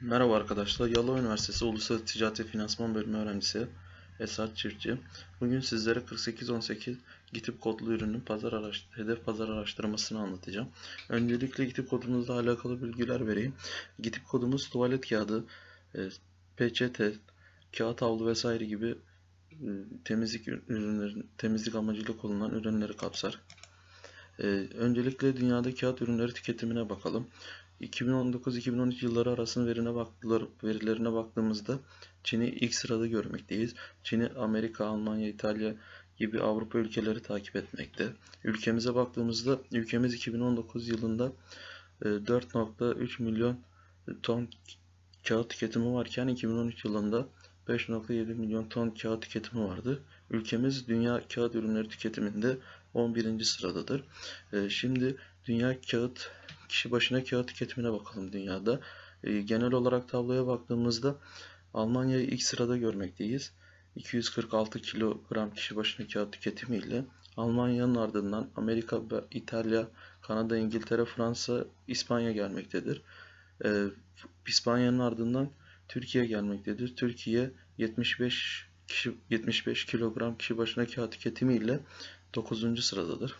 Merhaba arkadaşlar. Yalova Üniversitesi Uluslararası Ticaret ve Finansman Bölümü öğrencisi Esat Çiftçi. Bugün sizlere 4818 GİTİP kodlu ürünün pazar araş hedef pazar araştırmasını anlatacağım. Öncelikle GİTİP kodumuzla alakalı bilgiler vereyim. GİTİP kodumuz tuvalet kağıdı, e, peçete, kağıt havlu vesaire gibi e, temizlik ürünlerin temizlik amacıyla kullanılan ürünleri kapsar. E, öncelikle dünyada kağıt ürünleri tüketimine bakalım. 2019-2013 yılları arasında verine baktılar, verilerine baktığımızda Çin'i ilk sırada görmekteyiz. Çin'i Amerika, Almanya, İtalya gibi Avrupa ülkeleri takip etmekte. Ülkemize baktığımızda ülkemiz 2019 yılında 4.3 milyon ton kağıt tüketimi varken 2013 yılında 5.7 milyon ton kağıt tüketimi vardı. Ülkemiz dünya kağıt ürünleri tüketiminde 11. sıradadır. Şimdi dünya kağıt kişi başına kağıt tüketimine bakalım dünyada. E, genel olarak tabloya baktığımızda Almanya'yı ilk sırada görmekteyiz. 246 kilogram kişi başına kağıt tüketimiyle Almanya'nın ardından Amerika, İtalya, Kanada, İngiltere, Fransa, İspanya gelmektedir. E, İspanya'nın ardından Türkiye gelmektedir. Türkiye 75 kişi 75 kilogram kişi başına kağıt tüketimiyle 9. sıradadır.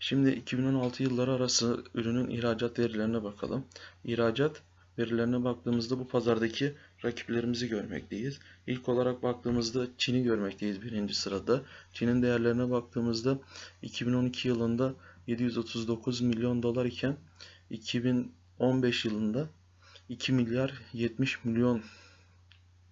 Şimdi 2016 yılları arası ürünün ihracat verilerine bakalım. İhracat verilerine baktığımızda bu pazardaki rakiplerimizi görmekteyiz. İlk olarak baktığımızda Çin'i görmekteyiz birinci sırada. Çin'in değerlerine baktığımızda 2012 yılında 739 milyon dolar iken 2015 yılında 2 milyar 70 milyon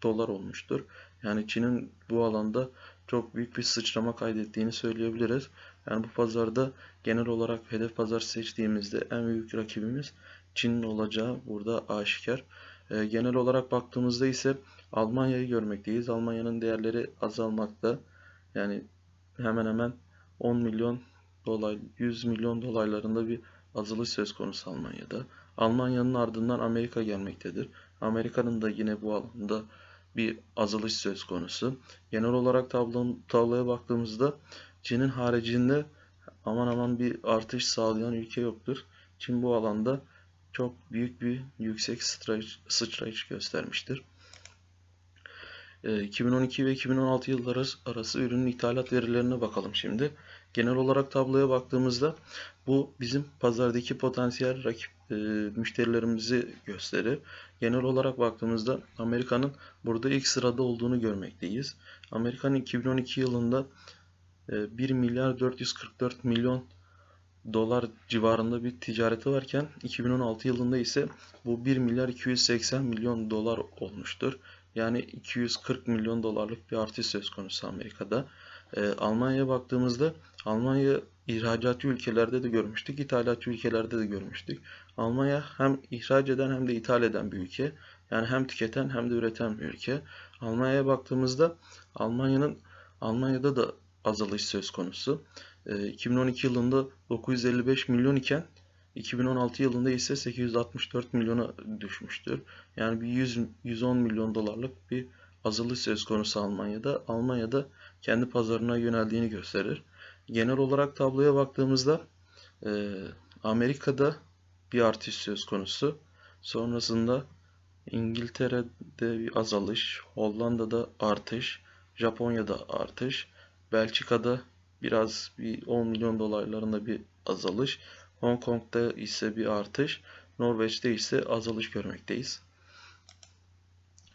dolar olmuştur. Yani Çin'in bu alanda çok büyük bir sıçrama kaydettiğini söyleyebiliriz. Yani bu pazarda genel olarak hedef pazar seçtiğimizde en büyük rakibimiz Çin'in olacağı burada aşikar. E, genel olarak baktığımızda ise Almanya'yı görmekteyiz. Almanya'nın değerleri azalmakta. Yani hemen hemen 10 milyon dolar, 100 milyon dolaylarında bir azalış söz konusu Almanya'da. Almanya'nın ardından Amerika gelmektedir. Amerika'nın da yine bu alanda bir azalış söz konusu. Genel olarak tablo, tabloya baktığımızda Çin'in haricinde aman aman bir artış sağlayan ülke yoktur. Çin bu alanda çok büyük bir yüksek sıçrayış göstermiştir. 2012 ee, ve 2016 yılları arası ürünün ithalat verilerine bakalım şimdi. Genel olarak tabloya baktığımızda bu bizim pazardaki potansiyel rakip e, müşterilerimizi gösterir. Genel olarak baktığımızda Amerika'nın burada ilk sırada olduğunu görmekteyiz. Amerika'nın 2012 yılında 1 e, milyar 444 milyon dolar civarında bir ticareti varken 2016 yılında ise bu 1 milyar 280 milyon dolar olmuştur. Yani 240 milyon dolarlık bir artış söz konusu Amerika'da. Ee, Almanya'ya baktığımızda Almanya ihracatçı ülkelerde de görmüştük, ithalatçı ülkelerde de görmüştük. Almanya hem ihraç eden hem de ithal eden bir ülke. Yani hem tüketen hem de üreten bir ülke. Almanya'ya baktığımızda Almanya'nın Almanya'da da azalış söz konusu. 2012 ee, yılında 955 milyon iken 2016 yılında ise 864 milyona düşmüştür. Yani bir 100 110 milyon dolarlık bir azalış söz konusu Almanya'da. Almanya'da kendi pazarına yöneldiğini gösterir. Genel olarak tabloya baktığımızda e, Amerika'da bir artış söz konusu. Sonrasında İngiltere'de bir azalış, Hollanda'da artış, Japonya'da artış, Belçika'da biraz bir 10 milyon dolarlarında bir azalış, Hong Kong'da ise bir artış, Norveç'te ise azalış görmekteyiz.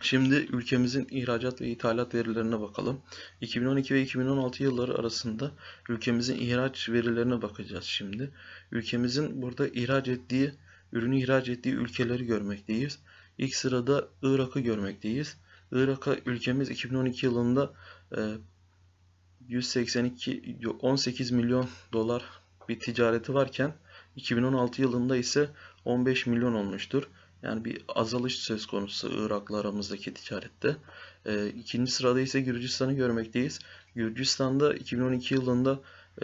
Şimdi ülkemizin ihracat ve ithalat verilerine bakalım. 2012 ve 2016 yılları arasında ülkemizin ihraç verilerine bakacağız şimdi. Ülkemizin burada ihraç ettiği, ürünü ihraç ettiği ülkeleri görmekteyiz. İlk sırada Irak'ı görmekteyiz. Irak'a ülkemiz 2012 yılında 182 e, 18 milyon dolar bir ticareti varken 2016 yılında ise 15 milyon olmuştur. Yani bir azalış söz konusu Irak'la aramızdaki ticarette. E, ikinci sırada ise Gürcistan'ı görmekteyiz. Gürcistan'da 2012 yılında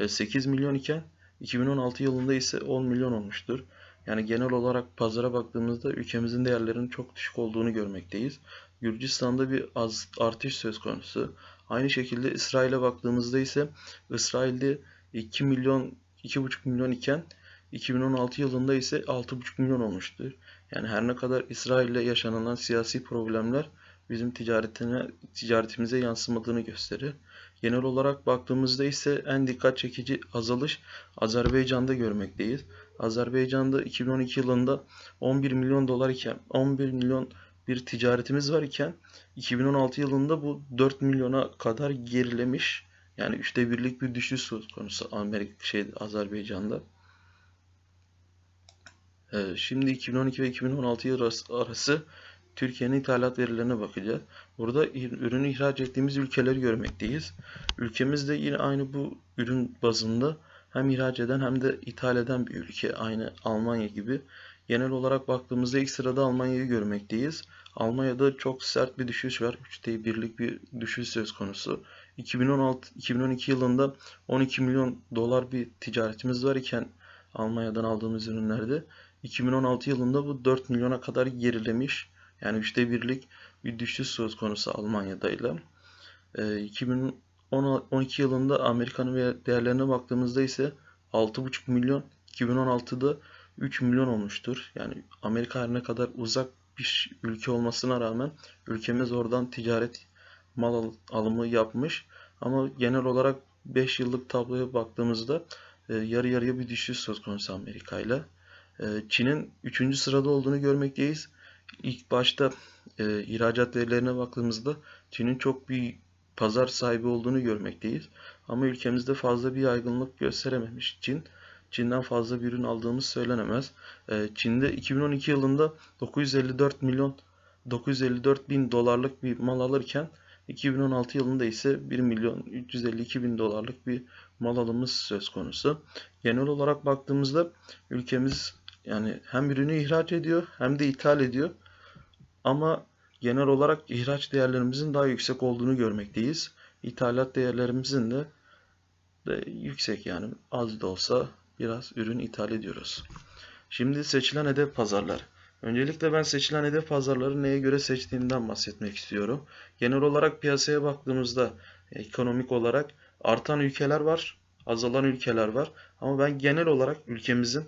8 e, milyon iken 2016 yılında ise 10 milyon olmuştur. Yani genel olarak pazara baktığımızda ülkemizin değerlerinin çok düşük olduğunu görmekteyiz. Gürcistan'da bir az artış söz konusu. Aynı şekilde İsrail'e baktığımızda ise İsrail'de 2 milyon 2,5 milyon iken 2016 yılında ise 6,5 milyon olmuştur. Yani her ne kadar İsrail ile yaşanılan siyasi problemler bizim ticaretine, ticaretimize yansımadığını gösterir. Genel olarak baktığımızda ise en dikkat çekici azalış Azerbaycan'da görmekteyiz. Azerbaycan'da 2012 yılında 11 milyon dolar iken 11 milyon bir ticaretimiz var iken 2016 yılında bu 4 milyona kadar gerilemiş. Yani üçte birlik bir düşüş söz konusu Amerika şey Azerbaycan'da. Ee, şimdi 2012 ve 2016 yıl arası, Türkiye'nin ithalat verilerine bakacağız. Burada ürünü ihraç ettiğimiz ülkeleri görmekteyiz. Ülkemiz de yine aynı bu ürün bazında hem ihraç eden hem de ithal eden bir ülke. Aynı Almanya gibi. Genel olarak baktığımızda ilk sırada Almanya'yı görmekteyiz. Almanya'da çok sert bir düşüş var. 3'te birlik bir düşüş söz konusu. 2016-2012 yılında 12 milyon dolar bir ticaretimiz var iken Almanya'dan aldığımız ürünlerde 2016 yılında bu 4 milyona kadar gerilemiş. Yani üçte birlik bir düşüş söz konusu Almanya'da ile. 2012 yılında Amerika'nın değerlerine baktığımızda ise 6,5 milyon 2016'da 3 milyon olmuştur. Yani Amerika her ne kadar uzak bir ülke olmasına rağmen ülkemiz oradan ticaret mal alımı yapmış. Ama genel olarak 5 yıllık tabloya baktığımızda e, yarı yarıya bir düşüş söz konusu Amerika ile. E, Çin'in 3. sırada olduğunu görmekteyiz. İlk başta e, ihracat verilerine baktığımızda Çin'in çok bir pazar sahibi olduğunu görmekteyiz. Ama ülkemizde fazla bir yaygınlık gösterememiş Çin. Çin'den fazla bir ürün aldığımız söylenemez. E, Çin'de 2012 yılında 954 milyon 954 bin dolarlık bir mal alırken 2016 yılında ise 1 milyon 352 bin dolarlık bir mal alımı söz konusu. Genel olarak baktığımızda ülkemiz yani hem ürünü ihraç ediyor hem de ithal ediyor. Ama genel olarak ihraç değerlerimizin daha yüksek olduğunu görmekteyiz. İthalat değerlerimizin de, de yüksek yani az da olsa biraz ürün ithal ediyoruz. Şimdi seçilen hedef pazarlar. Öncelikle ben seçilen hedef pazarları neye göre seçtiğimden bahsetmek istiyorum. Genel olarak piyasaya baktığımızda ekonomik olarak artan ülkeler var, azalan ülkeler var. Ama ben genel olarak ülkemizin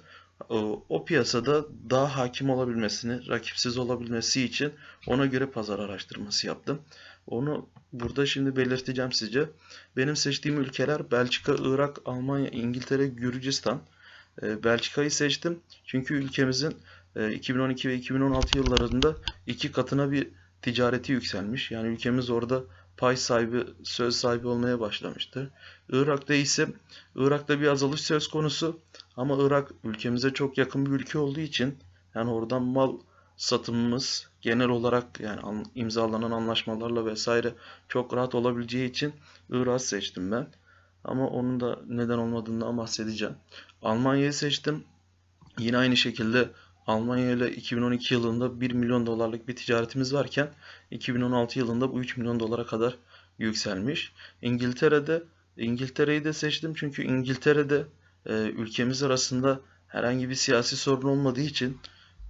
o piyasada daha hakim olabilmesini, rakipsiz olabilmesi için ona göre pazar araştırması yaptım. Onu burada şimdi belirteceğim sizce. Benim seçtiğim ülkeler Belçika, Irak, Almanya, İngiltere, Gürcistan. Ee, Belçika'yı seçtim çünkü ülkemizin 2012 e, ve 2016 yıllarında iki katına bir ticareti yükselmiş. Yani ülkemiz orada pay sahibi, söz sahibi olmaya başlamıştı. Irak'ta ise Irak'ta bir azalış söz konusu ama Irak ülkemize çok yakın bir ülke olduğu için yani oradan mal satımımız genel olarak yani imzalanan anlaşmalarla vesaire çok rahat olabileceği için Irak'ı seçtim ben. Ama onun da neden olmadığından bahsedeceğim. Almanya'yı seçtim. Yine aynı şekilde Almanya ile 2012 yılında 1 milyon dolarlık bir ticaretimiz varken 2016 yılında bu 3 milyon dolara kadar yükselmiş. İngiltere'de İngiltere'yi de seçtim çünkü İngiltere'de e, ülkemiz arasında herhangi bir siyasi sorun olmadığı için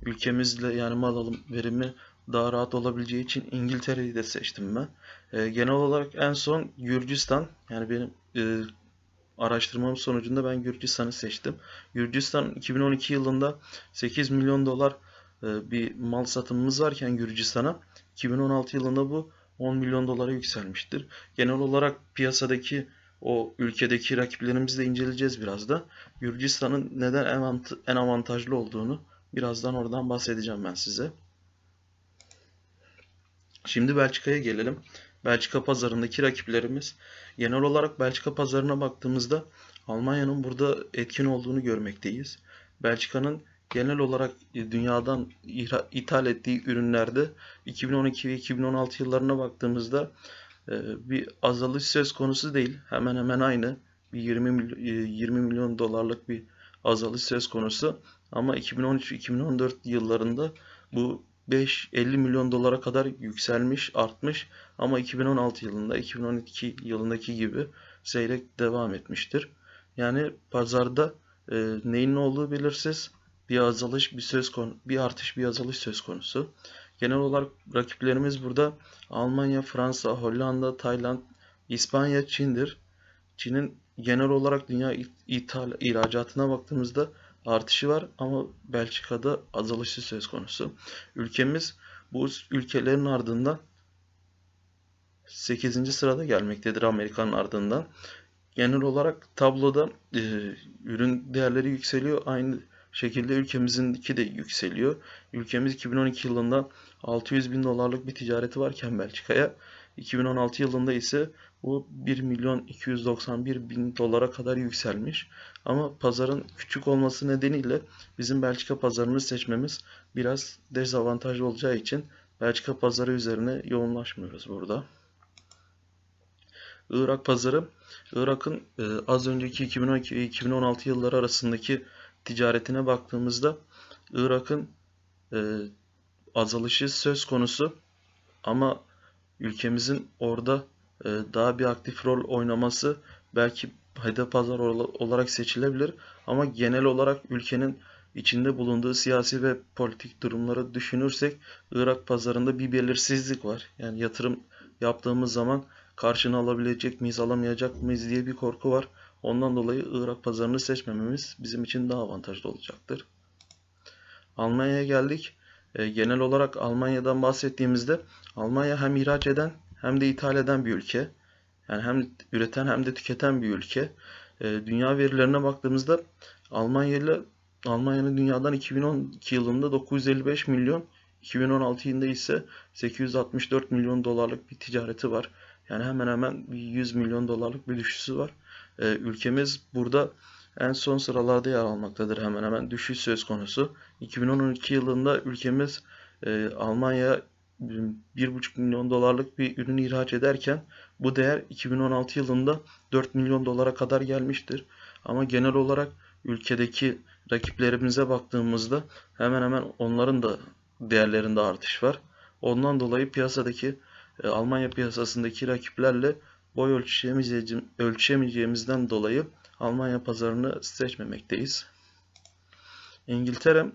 ülkemizle yani mal alım verimi daha rahat olabileceği için İngiltere'yi de seçtim ben. E, genel olarak en son Gürcistan yani benim e, araştırmam sonucunda ben Gürcistan'ı seçtim. Gürcistan 2012 yılında 8 milyon dolar e, bir mal satımımız varken Gürcistan'a 2016 yılında bu 10 milyon dolara yükselmiştir. Genel olarak piyasadaki o ülkedeki rakiplerimizi de inceleyeceğiz biraz da. Gürcistan'ın neden en avantajlı olduğunu birazdan oradan bahsedeceğim ben size. Şimdi Belçika'ya gelelim. Belçika pazarındaki rakiplerimiz. Genel olarak Belçika pazarına baktığımızda Almanya'nın burada etkin olduğunu görmekteyiz. Belçika'nın genel olarak dünyadan ithal ettiği ürünlerde 2012 ve 2016 yıllarına baktığımızda e, bir azalış söz konusu değil. Hemen hemen aynı. Bir 20 milyon, 20 milyon dolarlık bir azalış söz konusu. Ama 2013-2014 yıllarında bu 5-50 milyon dolara kadar yükselmiş, artmış ama 2016 yılında, 2012 yılındaki gibi seyrek devam etmiştir. Yani pazarda e, neyin ne olduğu belirsiz. Bir azalış, bir söz konu, bir artış, bir azalış söz konusu. Genel olarak rakiplerimiz burada Almanya, Fransa, Hollanda, Tayland, İspanya, Çin'dir. Çin'in genel olarak dünya ithal ihracatına baktığımızda artışı var ama Belçika'da azalışı söz konusu. Ülkemiz bu ülkelerin ardından 8. sırada gelmektedir Amerika'nın ardından. Genel olarak tabloda e, ürün değerleri yükseliyor. Aynı şekilde ülkemizinki de yükseliyor. Ülkemiz 2012 yılında 600 bin dolarlık bir ticareti varken Belçika'ya 2016 yılında ise bu 1 milyon 291 bin dolara kadar yükselmiş. Ama pazarın küçük olması nedeniyle bizim Belçika pazarını seçmemiz biraz dezavantajlı olacağı için Belçika pazarı üzerine yoğunlaşmıyoruz burada. Irak pazarı, Irak'ın e, az önceki 2012 ve 2016 yılları arasındaki ticaretine baktığımızda Irak'ın e, azalışı söz konusu ama ülkemizin orada daha bir aktif rol oynaması belki hedef pazar olarak seçilebilir ama genel olarak ülkenin içinde bulunduğu siyasi ve politik durumları düşünürsek Irak pazarında bir belirsizlik var. Yani yatırım yaptığımız zaman karşını alabilecek miyiz, alamayacak mıyız diye bir korku var. Ondan dolayı Irak pazarını seçmememiz bizim için daha avantajlı olacaktır. Almanya'ya geldik. E, genel olarak Almanya'dan bahsettiğimizde Almanya hem ihraç eden hem de ithal eden bir ülke. Yani hem üreten hem de tüketen bir ülke. E, dünya verilerine baktığımızda Almanya ile Almanya'nın dünyadan 2012 yılında 955 milyon, 2016 yılında ise 864 milyon dolarlık bir ticareti var. Yani hemen hemen 100 milyon dolarlık bir düşüşü var. E, ülkemiz burada en son sıralarda yer almaktadır hemen hemen düşüş söz konusu. 2012 yılında ülkemiz e, Almanya 1,5 milyon dolarlık bir ürün ihraç ederken bu değer 2016 yılında 4 milyon dolara kadar gelmiştir. Ama genel olarak ülkedeki rakiplerimize baktığımızda hemen hemen onların da değerlerinde artış var. Ondan dolayı piyasadaki e, Almanya piyasasındaki rakiplerle boy ölçemeyeceğimizden dolayı Almanya pazarını seçmemekteyiz. İngiltere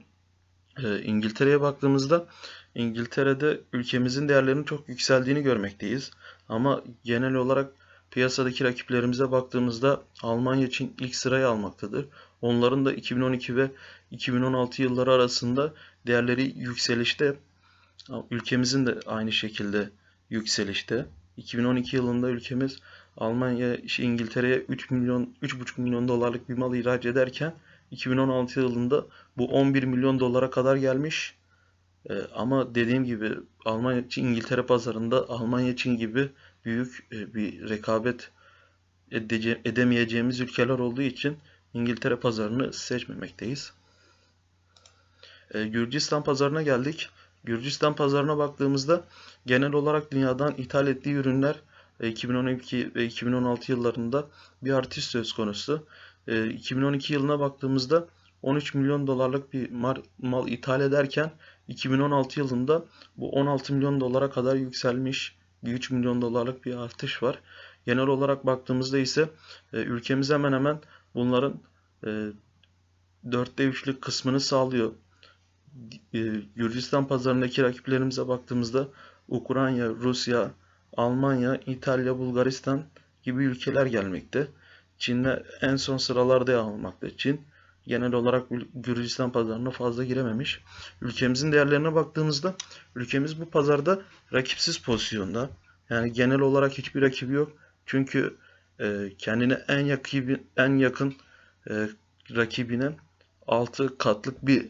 e, İngiltere'ye baktığımızda İngiltere'de ülkemizin değerlerinin çok yükseldiğini görmekteyiz. Ama genel olarak piyasadaki rakiplerimize baktığımızda Almanya için ilk sırayı almaktadır. Onların da 2012 ve 2016 yılları arasında değerleri yükselişte. Ülkemizin de aynı şekilde yükselişte. 2012 yılında ülkemiz Almanya, İngiltere'ye 3 milyon, 3,5 milyon dolarlık bir mal ihraç ederken 2016 yılında bu 11 milyon dolara kadar gelmiş. Ee, ama dediğim gibi Almanya için İngiltere pazarında Almanya için gibi büyük e, bir rekabet edece- edemeyeceğimiz ülkeler olduğu için İngiltere pazarını seçmemekteyiz. Ee, Gürcistan pazarına geldik. Gürcistan pazarına baktığımızda genel olarak dünyadan ithal ettiği ürünler 2012 e, ve 2016 yıllarında bir artış söz konusu. 2012 e, yılına baktığımızda 13 milyon dolarlık bir mal ithal ederken 2016 yılında bu 16 milyon dolara kadar yükselmiş. Bir 3 milyon dolarlık bir artış var. Genel olarak baktığımızda ise e, ülkemiz hemen hemen bunların dörtte üçlük kısmını sağlıyor. Gürcistan pazarındaki rakiplerimize baktığımızda Ukrayna, Rusya, Almanya, İtalya, Bulgaristan gibi ülkeler gelmekte. Çin'de en son sıralarda yer almakta. Çin genel olarak Gürcistan pazarına fazla girememiş. Ülkemizin değerlerine baktığımızda ülkemiz bu pazarda rakipsiz pozisyonda. Yani genel olarak hiçbir rakibi yok. Çünkü e, kendine en yakın en yakın e, rakibine 6 katlık bir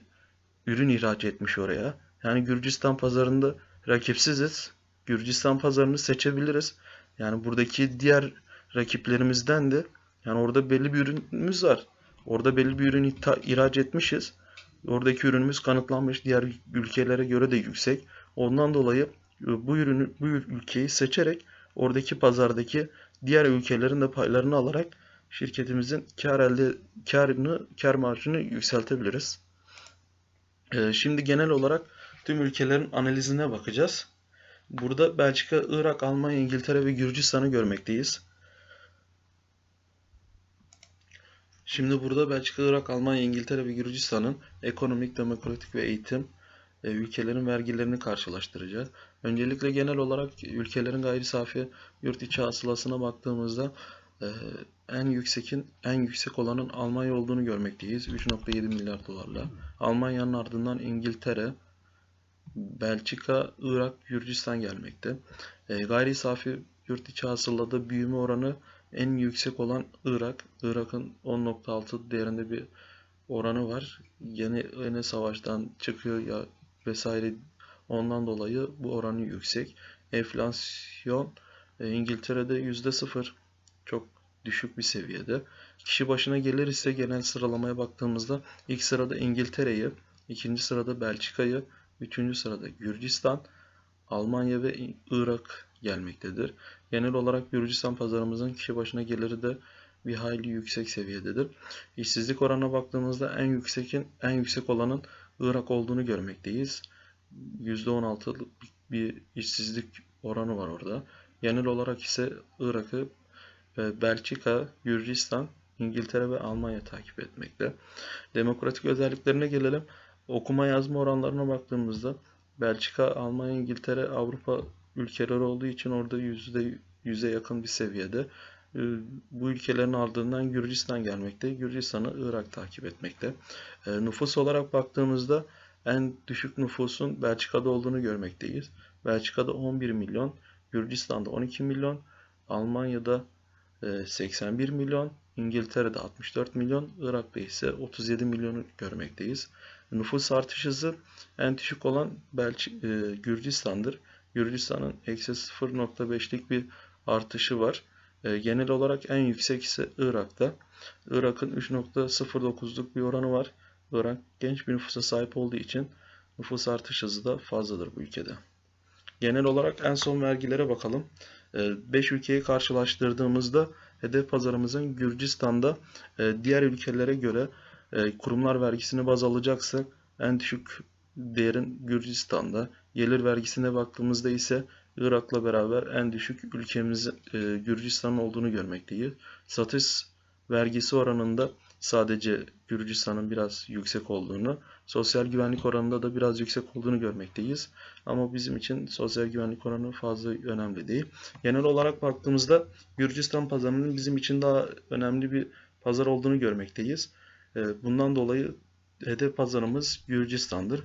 ürün ihraç etmiş oraya. Yani Gürcistan pazarında rakipsiziz. Gürcistan pazarını seçebiliriz. Yani buradaki diğer rakiplerimizden de yani orada belli bir ürünümüz var. Orada belli bir ürün ihraç etmişiz. Oradaki ürünümüz kanıtlanmış. Diğer ülkelere göre de yüksek. Ondan dolayı e, bu ürünü bu ülkeyi seçerek oradaki pazardaki diğer ülkelerin de paylarını alarak şirketimizin kar elde karını kar marjını yükseltebiliriz. Ee, şimdi genel olarak tüm ülkelerin analizine bakacağız. Burada Belçika, Irak, Almanya, İngiltere ve Gürcistan'ı görmekteyiz. Şimdi burada Belçika, Irak, Almanya, İngiltere ve Gürcistan'ın ekonomik, demokratik ve eğitim e, ülkelerin vergilerini karşılaştıracağız. Öncelikle genel olarak ülkelerin gayri safi yurt içi hasılasına baktığımızda e, en yüksekin en yüksek olanın Almanya olduğunu görmekteyiz. 3.7 milyar dolarla. Almanya'nın ardından İngiltere, Belçika, Irak, Gürcistan gelmekte. E, gayri safi yurt içi hasılada büyüme oranı en yüksek olan Irak. Irak'ın 10.6 değerinde bir oranı var. Yeni, yeni savaştan çıkıyor ya vesaire ondan dolayı bu oranı yüksek. Enflasyon e, İngiltere'de %0 çok düşük bir seviyede. Kişi başına gelir ise genel sıralamaya baktığımızda ilk sırada İngiltere'yi, ikinci sırada Belçika'yı, üçüncü sırada Gürcistan, Almanya ve Irak gelmektedir. Genel olarak Gürcistan pazarımızın kişi başına geliri de bir hayli yüksek seviyededir. İşsizlik oranına baktığımızda en yüksekin en yüksek olanın Irak olduğunu görmekteyiz. %16'lık bir işsizlik oranı var orada. Genel olarak ise Irak'ı e, Belçika, Gürcistan, İngiltere ve Almanya takip etmekte. Demokratik özelliklerine gelelim. Okuma yazma oranlarına baktığımızda Belçika, Almanya, İngiltere, Avrupa ülkeleri olduğu için orada yüzde yüze yakın bir seviyede. E, Bu ülkelerin ardından Gürcistan gelmekte. Gürcistan'ı Irak takip etmekte. E, Nüfus olarak baktığımızda en düşük nüfusun Belçika'da olduğunu görmekteyiz. Belçika'da 11 milyon, Gürcistan'da 12 milyon, Almanya'da e, 81 milyon, İngiltere'de 64 milyon, Irak'ta ise 37 milyonu görmekteyiz. Nüfus artış hızı en düşük olan Belçi, e, Gürcistan'dır. Gürcistan'ın eksi 0.5'lik bir artışı var. E, genel olarak en yüksek ise Irak'ta. Irak'ın 3.09'luk bir oranı var. Irak genç bir nüfusa sahip olduğu için nüfus artış hızı da fazladır bu ülkede. Genel olarak en son vergilere bakalım. 5 ülkeyi karşılaştırdığımızda hedef pazarımızın Gürcistan'da e, diğer ülkelere göre e, kurumlar vergisini baz alacaksak en düşük değerin Gürcistan'da. Gelir vergisine baktığımızda ise Irak'la beraber en düşük ülkemiz e, Gürcistan'ın olduğunu görmekteyiz. Satış vergisi oranında sadece Gürcistan'ın biraz yüksek olduğunu, sosyal güvenlik oranında da biraz yüksek olduğunu görmekteyiz. Ama bizim için sosyal güvenlik oranı fazla önemli değil. Genel olarak baktığımızda Gürcistan pazarının bizim için daha önemli bir pazar olduğunu görmekteyiz. E, Bundan dolayı hedef pazarımız Gürcistan'dır.